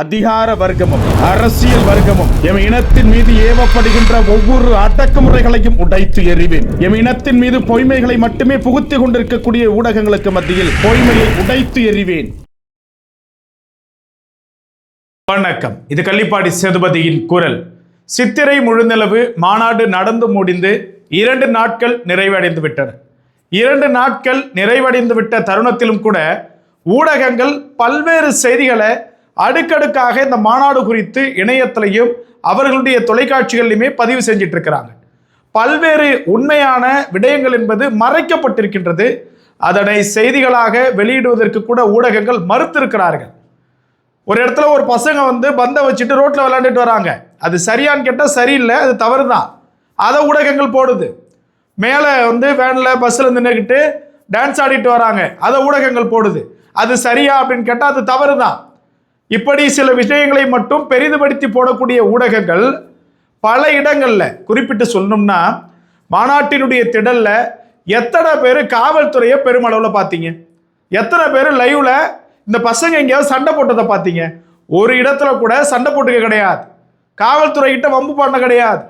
அதிகார வர்க்கமும் அரசியல் வர்க்கமும் எம் இனத்தின் மீது ஏவப்படுகின்ற ஒவ்வொரு அடக்குமுறைகளையும் உடைத்து எறிவேன். எம் இனத்தின் மீது பொய்மைகளை மட்டுமே புகுத்திக் கொண்டிருக்கக்கூடிய ஊடகங்களுக்கு மத்தியில் பொய்மையை உடைத்து எறிவேன். வணக்கம். இது கள்ளிப்பாடி சேதுபதியின் குரல். சித்திரை முழுநிலவு மாநாடு நடந்து முடிந்து இரண்டு நாட்கள் நிறைவடைந்து விட்டன. இரண்டு நாட்கள் நிறைவடைந்து விட்ட தருணத்திலும் கூட ஊடகங்கள் பல்வேறு செய்திகளை அடுக்கடுக்காக இந்த மாநாடு குறித்து இணையத்திலையும் அவர்களுடைய தொலைக்காட்சிகளிலுமே பதிவு செஞ்சிட்டு இருக்கிறாங்க பல்வேறு உண்மையான விடயங்கள் என்பது மறைக்கப்பட்டிருக்கின்றது. அதனை செய்திகளாக வெளியிடுவதற்கு கூட ஊடகங்கள் மறுத்திருக்கிறார்கள். ஒரு இடத்துல ஒரு பசங்க வந்து பந்தை வச்சுட்டு ரோட்டில் விளையாண்டுட்டு வராங்க. அது சரியான்னு கேட்டால் சரியில்லை அது தவறு தான் அதை ஊடகங்கள் போடுது. மேலே வந்து வேனில் பஸ்ஸில் நின்றுக்கிட்டு டான்ஸ் ஆடிட்டு வராங்க. அதை ஊடகங்கள் போடுது. அது சரியா அப்படின்னு கேட்டால் அது தவறு தான் இப்படி சில விஷயங்களை மட்டும் பெரிதுபடுத்தி போடக்கூடிய ஊடகங்கள் பல இடங்களில் குறிப்பிட்டு சொல்லணும்னா மாநாட்டினுடைய திடலில் எத்தனை பேர் காவல்துறையை பெருமளவில் பார்த்தீங்க? எத்தனை பேர் லைவில் இந்த பசங்க எங்கேயாவது சண்டை போட்டதை பார்த்தீங்க? ஒரு இடத்துல கூட சண்டை போட்டுக்க கிடையாது. காவல்துறைகிட்ட வம்பு பண்ண கிடையாது.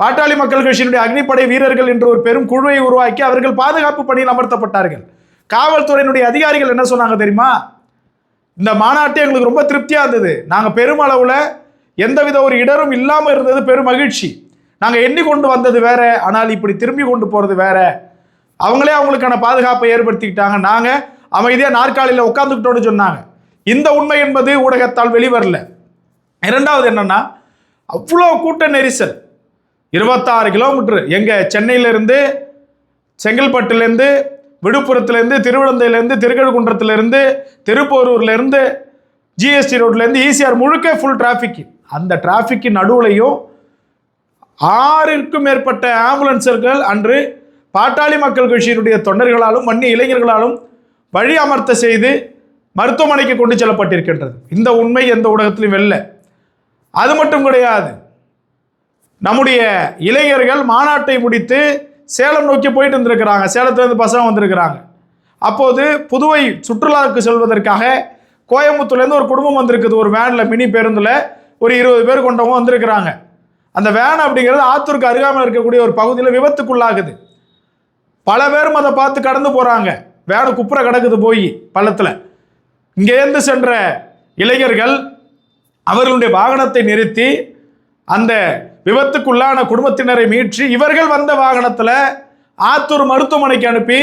பாட்டாளி மக்கள் கட்சியினுடைய அக்னிப்படை வீரர்கள் என்று ஒரு பெரும் குழுவை உருவாக்கி அவர்கள் பாதுகாப்பு பணியில் அமர்த்தப்பட்டார்கள். காவல்துறையினுடைய அதிகாரிகள் என்ன சொன்னாங்க தெரியுமா? இந்த மாநாட்டு எங்களுக்கு ரொம்ப திருப்தியாக இருந்தது. நாங்கள் பெருமளவில் எந்தவித ஒரு இடரும் இல்லாமல் இருந்தது பெரும் மகிழ்ச்சி நாங்கள் எண்ணி கொண்டு வந்தது வேற ஆனால் இப்படி திரும்பி கொண்டு போகிறது வேற. அவங்களே அவங்களுக்கான பாதுகாப்பை ஏற்படுத்திக்கிட்டாங்க. நாங்கள் அமைதியாக நாற்காலியில் உட்காந்துக்கிட்டோன்னு சொன்னாங்க. இந்த உண்மை என்பது ஊடகத்தால் வெளிவரல. இரண்டாவது என்னன்னா அவ்வளோ கூட்ட நெரிசல். இருபத்தாறு கிலோமீட்டர். எங்கள் சென்னையிலேருந்து செங்கல்பட்டுலேருந்து விழுப்புரத்துலேருந்து திருவிழந்தையிலேருந்து திருக்கழுக்குன்றத்துலேருந்து திருப்போரூர்லேருந்து ஜிஎஸ்டி ரோட்லேருந்து ஈசிஆர் முழுக்க ஃபுல் டிராஃபிக் அந்த டிராஃபிக்கு நடுவுலையும் ஆறிற்கும் மேற்பட்ட ஆம்புலன்ஸர்கள் அன்று பாட்டாளி மக்கள் கட்சியினுடைய தொண்டர்களாலும் மண்ணி இளைஞர்களாலும் வழி அமர்த்த செய்து மருத்துவமனைக்கு கொண்டு செல்லப்பட்டிருக்கின்றது. இந்த உண்மை எந்த ஊடகத்திலும் வெல்ல அது மட்டும் கிடையாது. நம்முடைய இளைஞர்கள் மாநாட்டை முடித்து சேலம் நோக்கி போயிட்டு இருந்திருக்கிறாங்க சேலத்துலேருந்து பசங்க வந்திருக்கிறாங்க. அப்போது புதுவை சுற்றுலாவுக்கு செல்வதற்காக கோயம்புத்தூர்லேருந்து ஒரு குடும்பம் வந்திருக்குது. ஒரு வேனில் மினி பேருந்தில் ஒரு இருபது பேர் கொண்டவங்க வந்திருக்கிறாங்க. அந்த வேன் அப்படிங்கிறது ஆத்தூருக்கு அருகாமையில் இருக்கக்கூடிய ஒரு பகுதியில் விபத்துக்குள்ளாகுது. பல பேரும் அதை பார்த்து கடந்து போகிறாங்க வேனு குப்புற கிடக்குது போய் பள்ளத்தில். இங்கேருந்து சென்ற இளைஞர்கள் அவர்களுடைய வாகனத்தை நிறுத்தி அந்த விபத்துக்குள்ளான குடும்பத்தினரை மீட்சி இவர்கள் வந்த வாகனத்தில் ஆத்தூர் மருத்துவமனைக்கு அனுப்பி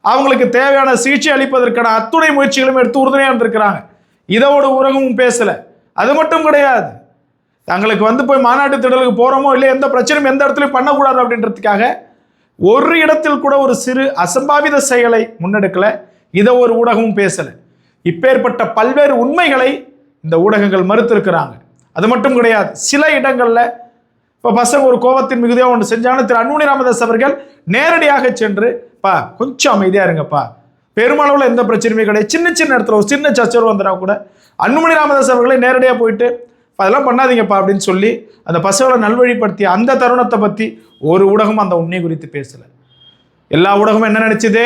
அவங்களுக்கு தேவையான சிகிச்சை அளிப்பதற்கான அத்துணை முயற்சிகளும் எடுத்து உறுதுணையாக இருந்திருக்கிறாங்க. இதோட உறவும் பேசலை. அது மட்டும் கிடையாது. தங்களுக்கு வந்து போய் மாநாட்டு திடலுக்கு போகிறோமோ இல்லை எந்த பிரச்சனையும் எந்த இடத்துலையும் பண்ணக்கூடாது அப்படின்றதுக்காக ஒரு இடத்தில் கூட ஒரு சிறு அசம்பாவித செயலை முன்னெடுக்கலை. இதை ஒரு ஊடகமும் பேசலை. இப்பேற்பட்ட பல்வேறு உண்மைகளை இந்த ஊடகங்கள் மறுத்திருக்கிறாங்க. அது மட்டும் கிடையாது. சில இடங்களில் இப்போ பசங்க ஒரு கோபத்தின் மிகுதியாக ஒன்று செஞ்சாங்கன்னா திரு அன்புமணி ராமதாஸ் அவர்கள் நேரடியாக சென்று பா கொஞ்சம் அமைதியாக இருங்கப்பா. பெருமளவில் எந்த பிரச்சனையுமே கிடையாது. சின்ன சின்ன இடத்துல ஒரு சின்ன சச்சரவு வந்துடா கூட அன்புமணி ராமதாஸ் அவர்களே நேரடியாக போயிட்டு அதெல்லாம் பண்ணாதீங்கப்பா அப்படின்னு சொல்லி அந்த பசங்களை நல்வழிப்படுத்தி அந்த தருணத்தை பற்றி ஒரு ஊடகம் அந்த உண்மை குறித்து பேசலை. எல்லா ஊடகமும் என்ன நினைச்சது?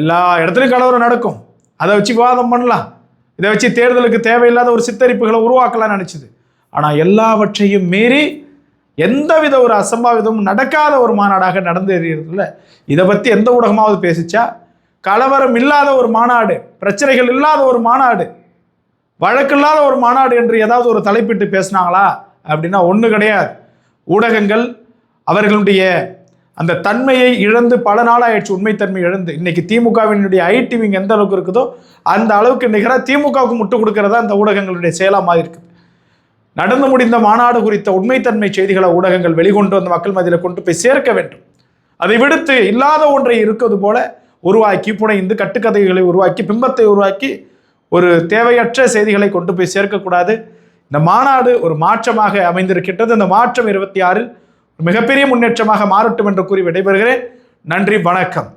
எல்லா இடத்துலையும் கலவரம் நடக்கும். அதை வச்சு விவாதம் பண்ணலாம். இதை வச்சு தேர்தலுக்கு தேவையில்லாத ஒரு சித்தரிப்புகளை உருவாக்கலாம்னு நினச்சிது. ஆனால் எல்லாவற்றையும் மீறி எந்தவித ஒரு அசம்பாவிதமும் நடக்காத ஒரு மாநாடாக நடந்தேறியதில்ல. இதை பற்றி எந்த ஊடகமாவது பேசிச்சா? கலவரம் இல்லாத ஒரு மாநாடு பிரச்சனைகள் இல்லாத ஒரு மாநாடு வழக்கில்லாத ஒரு மாநாடு என்று ஏதாவது ஒரு தலைப்பிட்டு பேசினாங்களா? அப்படின்னா ஒன்று கிடையாது. ஊடகங்கள் அவர்களுடைய அந்த தன்மையை இழந்து பல நாளாயிடுச்சு உண்மைத்தன்மை இழந்து. இன்னைக்கு திமுகவினுடைய ஐடி விங் எந்த அளவுக்கு இருக்குதோ அந்த அளவுக்கு நிகராக திமுகவுக்கு முட்டு கொடுக்கறதா அந்த ஊடகங்களுடைய செயலாக மாதிரி இருக்குது நடந்து முடிந்த மாநாடு குறித்த உண்மைத்தன்மை செய்திகளை ஊடகங்கள் வெளிக்கொண்டு வந்து மக்கள் மத்தியில் கொண்டு போய் சேர்க்க வேண்டும். அதை விடுத்து இல்லாத ஒன்றை இருக்கிறது போல உருவாக்கி புனைந்து கட்டுக்கதைகளை உருவாக்கி பிம்பத்தை உருவாக்கி ஒரு தேவையற்ற செய்திகளை கொண்டு போய் சேர்க்கக்கூடாது. இந்த மாநாடு ஒரு மாற்றமாக அமைந்திருக்கின்றது. இந்த மாற்றம் இருபத்தி ஆறில் மிகப்பெரிய முன்னேற்றமாக மாறட்டும் என்று கூறி விடைபெறுகிறேன். நன்றி வணக்கம்.